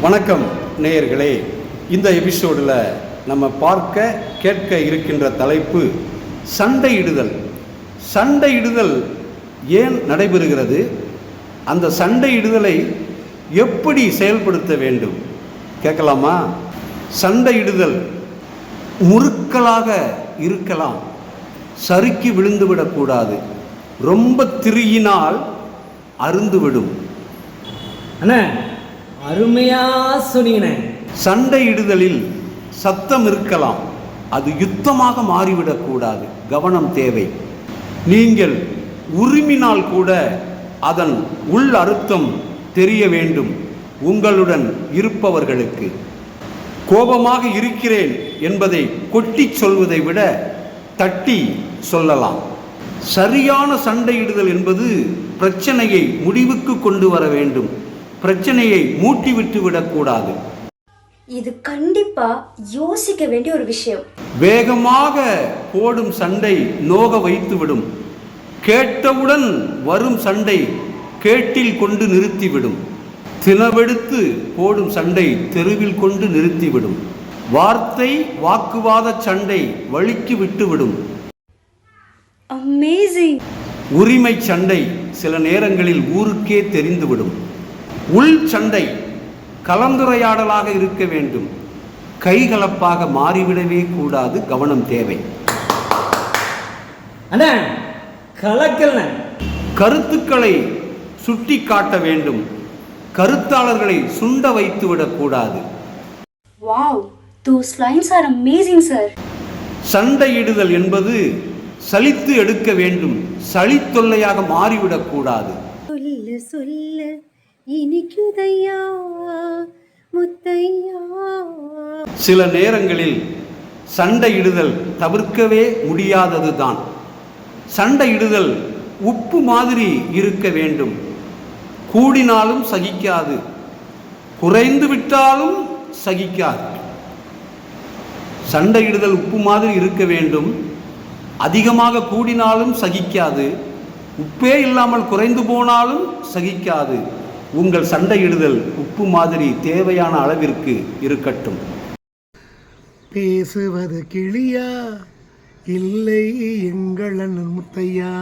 வணக்கம் நேயர்களே. இந்த எபிசோடில் நம்ம பார்க்க கேட்க இருக்கின்ற தலைப்பு சண்டையிடுதல். சண்டையிடுதல் ஏன் நடைபெறுகிறது? அந்த சண்டையிடுதலை எப்படி செயல்படுத்த வேண்டும்? கேட்கலாமா? சண்டையிடுதல் முறுக்கலாக இருக்கலாம். சறுக்கி விழுந்துவிடக்கூடாது ரொம்ப திரியினால் அருந்துவிடும் அண்ணே அருமையா சொன்னீங்க சண்டையிடுதலில் சத்தம் இருக்கலாம். அது யுத்தமாக மாறிவிடக்கூடாது கவனம் தேவை. நீங்கள் உருமினால் கூட அதன் உள் அர்த்தம் தெரிய வேண்டும். உங்களுடன் இருப்பவர்களுக்கு. கோபமாக இருக்கிறேன் என்பதை கொட்டிச் சொல்வதை விட தட்டி சொல்லலாம். சரியான சண்டையிடுதல் என்பது பிரச்சனையை முடிவுக்கு கொண்டு வர வேண்டும். பிரச்சனையை மூட்டிவிட்டு விடக்கூடாது. இது கண்டிப்பா யோசிக்க வேண்டிய ஒரு விஷயம். வேகமாக போடும் சண்டை நோக வைத்துவிடும். கேட்டவுடன் வரும் சண்டை கேட்டில் கொண்டு நிறுத்திவிடும். தினவெடுத்து போடும் சண்டை தெருவில் கொண்டு நிறுத்திவிடும். வார்த்தை வாக்குவாத சண்டை வழிக்கு விட்டுவிடும். அமேசிங் உரிமை சண்டை சில நேரங்களில் ஊருக்கே தெரிந்துவிடும். உள் சண்டை கலந்துரையாடலாக இருக்க வேண்டும். கைகலப்பாக மாறிவிடவே கூடாது கவனம் தேவை. அண்ணா கலக்கல்ண்ணே. கருத்துக்களை சுட்டி காட்ட வேண்டும். கருத்தாளர்களை சுண்ட வைத்து விடக்கூடாது wow those lines are amazing sir சண்டையிடுதல் என்பது சலித்து எடுக்க வேண்டும். சளித்தொல்லையாக மாறிவிடக்கூடாது சொல்ல சொல்ல. இனிக்குதையா? முத்தையா? சில நேரங்களில் சண்டையிடுதல் தவிர்க்கவே முடியாததுதான். சண்டையிடுதல் உப்பு மாதிரி இருக்க வேண்டும். கூடினாலும் சகிக்காது. குறைந்து விட்டாலும் சகிக்காது. சண்டையிடுதல் உப்பு மாதிரி இருக்க வேண்டும். அதிகமாக கூடினாலும் சகிக்காது. உப்பே இல்லாமல் குறைந்து போனாலும் சகிக்காது. உங்கள் சண்டையிடுதல் உப்பு மாதிரி தேவையான அளவிற்கு இருக்கட்டும். பேசுவது கிளியா? இல்லை எங்கள் அண்ணன் முத்தையா?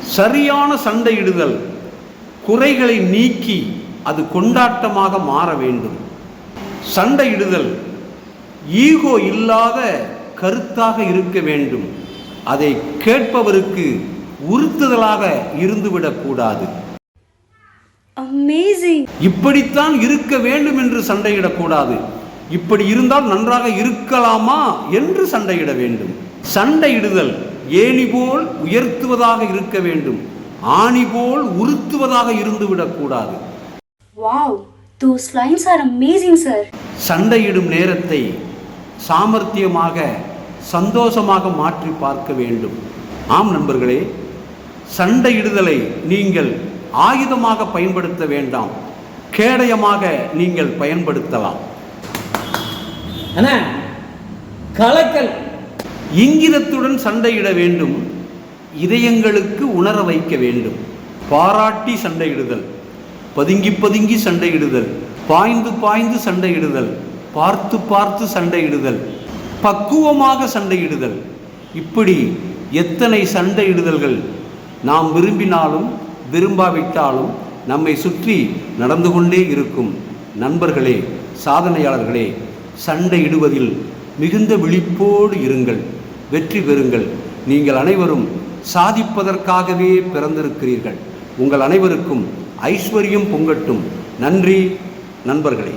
சரியான சண்டையிடுதல் குறைகளை நீக்கி அது கொண்டாட்டமாக மாற வேண்டும். சண்டையிடுதல் ஈகோ இல்லாத கருத்தாக இருக்க வேண்டும். அதை கேட்பவருக்கு உறுத்துதலாக இருந்துவிடக்கூடாது அமேசிங் இப்படித்தான் இருக்க வேண்டும் என்று சண்டையிடக்கூடாது இப்படி இருந்தால் நன்றாக இருக்கலாமா என்று சண்டையிட வேண்டும். சண்டையிடுதல் ஏணி போல் உயர்த்துவதாக இருக்க வேண்டும். ஆணி போல் உறுத்துவதாக இருந்துவிடக்கூடாது wow those lines are amazing sir சண்டையிடும் நேரத்தை சாமர்த்தியமாக சந்தோஷமாக மாற்றி பார்க்க வேண்டும். ஆம் நண்பர்களே சண்டையிடுதலை நீங்கள் ஆயுதமாக பயன்படுத்த வேண்டாம். கேடயமாக நீங்கள் பயன்படுத்தலாம். கலக்கல். இங்கிதத்துடன் சண்டையிட வேண்டும். இதயங்களுக்கு உணர வைக்க வேண்டும். பாராட்டி சண்டையிடுதல். பதுங்கி பதுங்கி சண்டையிடுதல். பாய்ந்து பாய்ந்து சண்டையிடுதல். பார்த்து பார்த்து சண்டையிடுதல். பக்குவமாக சண்டையிடுதல். இப்படி எத்தனை சண்டையிடுதல்கள் நாம் விரும்பினாலும் விரும்பாவிட்டாலும் நம்மை சுற்றி நடந்து கொண்டே இருக்கும் நண்பர்களே சாதனையாளர்களே சண்டையிடுவதில் மிகுந்த விழிப்போடு இருங்கள் வெற்றி பெறுங்கள். நீங்கள் அனைவரும் சாதிப்பதற்காகவே பிறந்திருக்கிறீர்கள். உங்கள் அனைவருக்கும் ஐஸ்வர்யம் பொங்கட்டும். நன்றி நண்பர்களே.